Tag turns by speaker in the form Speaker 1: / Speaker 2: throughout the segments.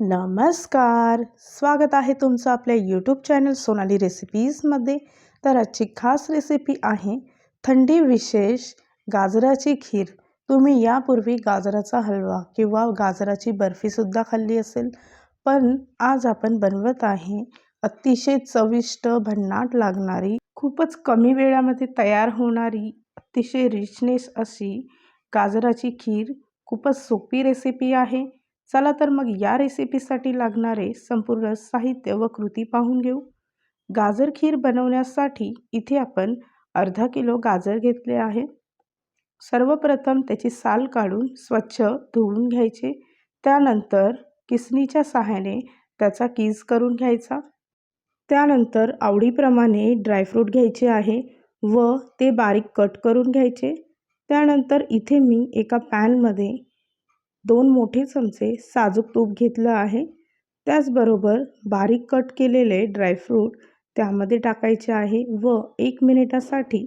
Speaker 1: नमस्कार. स्वागत आहे तुमचं आपल्या यूट्यूब चॅनल सोनाली रेसिपीजमध्ये तर आजची खास रेसिपी आहे थंडी विशेष गाजराची खीर. तुम्ही यापूर्वी गाजराचा हलवा किंवा गाजराची बर्फीसुद्धा खाल्ली असेल. पण आज आपण बनवत आहे अतिशय चविष्ट भन्नाट लागणारी खूपच कमी वेळामध्ये तयार होणारी अतिशय रिचनेस अशी गाजराची खीर खूपच सोपी रेसिपी आहे. चला तर मग या रेसिपीसाठी लागणारे संपूर्ण साहित्य व कृती पाहून घेऊ. गाजर खीर बनवण्यासाठी इथे आपण अर्धा किलो गाजर घेतले आहे. सर्वप्रथम त्याची साल काढून स्वच्छ धुवून घ्यायचे. त्यानंतर किसणीच्या सहाय्याने त्याचा कीज करून घ्यायचा. त्यानंतर आवडीप्रमाणे ड्रायफ्रूट घ्यायचे आहे व ते बारीक कट करून घ्यायचे. त्यानंतर इथे मी एका पॅनमध्ये दोन मोठे चमचे साजूक तूप घेतलं आहे. त्याचबरोबर बारीक कट केलेले ड्रायफ्रूट त्यामध्ये टाकायचे आहे व एक मिनिटासाठी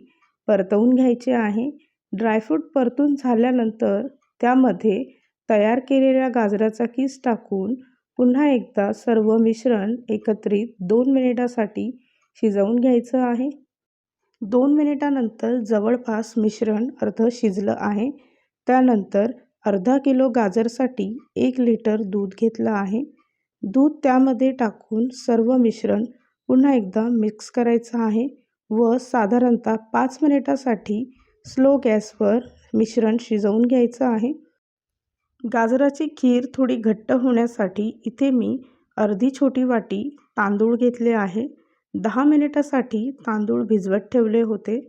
Speaker 1: परतवून घ्यायचे आहे. ड्रायफ्रूट परतून झाल्यानंतर त्यामध्ये तयार केलेल्या गाजराचा किस टाकून पुन्हा एकदा सर्व मिश्रण एकत्रित दोन मिनिटासाठी शिजवून घ्यायचं आहे. दोन मिनिटानंतर जवळपास मिश्रण अर्ध शिजलं आहे. त्यानंतर अर्धा किलो गाजरसाठी एक लिटर दूध घेतलं आहे. दूध त्यामध्ये टाकून सर्व मिश्रण पुन्हा एकदा मिक्स करायचं आहे व साधारणतः पाच मिनिटासाठी स्लो गॅसवर मिश्रण शिजवून घ्यायचं आहे. गाजराची खीर थोडी घट्ट होण्यासाठी इथे मी अर्धी छोटी वाटी तांदूळ घेतले आहे. दहा मिनिटासाठी तांदूळ भिजवत ठेवले होते.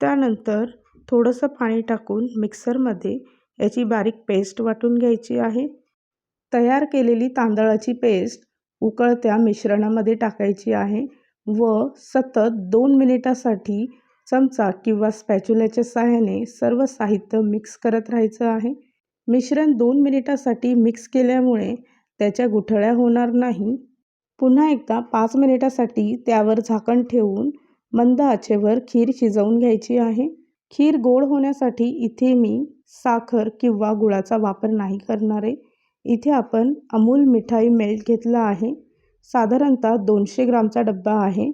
Speaker 1: त्यानंतर थोडंसं पाणी टाकून मिक्सरमध्ये याची बारीक पेस्ट वाटून घ्यायची आहे. तयार केलेली तांदळाची पेस्ट उकळत्या मिश्रणामध्ये टाकायची आहे व सतत दोन मिनिटासाठी चमचा किंवा स्पॅच्युल्याच्या सहाय्याने सर्व साहित्य मिक्स करत राहायचं आहे. मिश्रण दोन मिनिटासाठी मिक्स केल्यामुळे त्याच्या गुठळ्या होणार नाही. पुन्हा एकदा पाच मिनिटासाठी त्यावर झाकण ठेवून मंद आचेवर खीर शिजवून घ्यायची आहे. खीर गोड होण्यासाठी इथे मी साखर किंवा गुळाचा वापर नाही करणार. आहे इथे आपण अमूल मिठाई मेल्ट घेतला आहे. साधारणतः दोनशे ग्रामचा डब्बा आहे.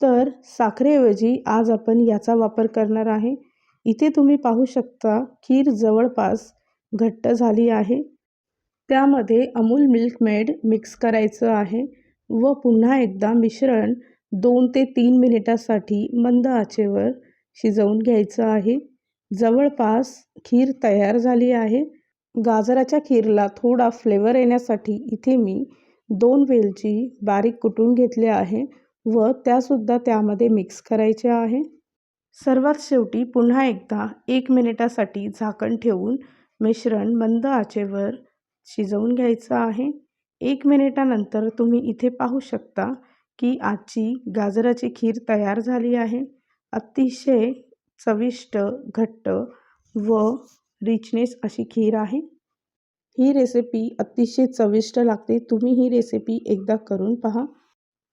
Speaker 1: तर साखरेऐवजी आज आपण याचा वापर करणार आहे. इथे तुम्ही पाहू शकता खीर जवळपास घट्ट झाली आहे. त्यामध्ये अमूल मिल्क मेड मिक्स करायचं आहे व पुन्हा एकदा मिश्रण दोन ते तीन मिनिटासाठी मंद आचेवर शिजवून घ्यायचं आहे. जवळपास खीर तयार झाली आहे. गाजराच्या खीरला थोडा फ्लेवर येण्यासाठी इथे मी दोन वेलची बारीक कुटून घेतले आहे व त्यासुद्धा त्यामध्ये मिक्स करायचे आहे. सर्वात शेवटी पुन्हा एकदा एक मिनिटासाठी झाकण ठेवून मिश्रण मंद आचेवर शिजवून घ्यायचं आहे. एक मिनिटानंतर तुम्ही इथे पाहू शकता की आजची गाजराची खीर तयार झाली आहे. अतिशय चविष्ट घट्ट व रिचनेस अशी खीर आहे. ही रेसिपी अतिशय चविष्ट लागते. तुम्ही ही रेसिपी एकदा करून पहा.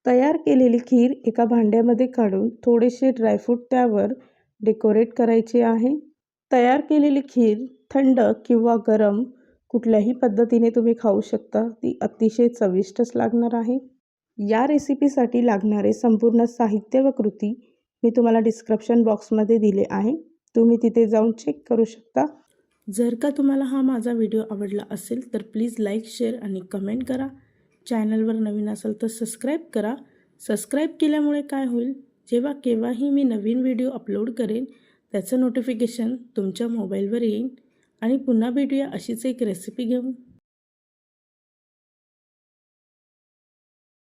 Speaker 1: तयार केलेली खीर एका भांड्यामध्ये काढून थोडेसे ड्रायफ्रूट त्यावर डेकोरेट करायचे आहे. तयार केलेली खीर थंड किंवा गरम कुठल्याही पद्धतीने तुम्ही खाऊ शकता. ती अतिशय चविष्टच लागणार आहे. या रेसिपीसाठी लागणारे संपूर्ण साहित्य व कृती मी तुम्हाला डिस्क्रिप्शन बॉक्समध्ये दिले आहे. तुम्ही तिथे जाऊन चेक करू शकता. जर का तुम्हाला हा माझा व्हिडिओ आवडला असेल तर प्लीज लाईक शेअर आणि कमेंट करा. चॅनलवर नवीन असेल तर सबस्क्राईब करा. सबस्क्राईब केल्यामुळे काय होईल? जेव्हा केव्हाही मी नवीन व्हिडिओ अपलोड करेन त्याचं नोटिफिकेशन तुमच्या मोबाईलवर येईल आणि पुन्हा भेटूया अशीच एक रेसिपी घेऊन.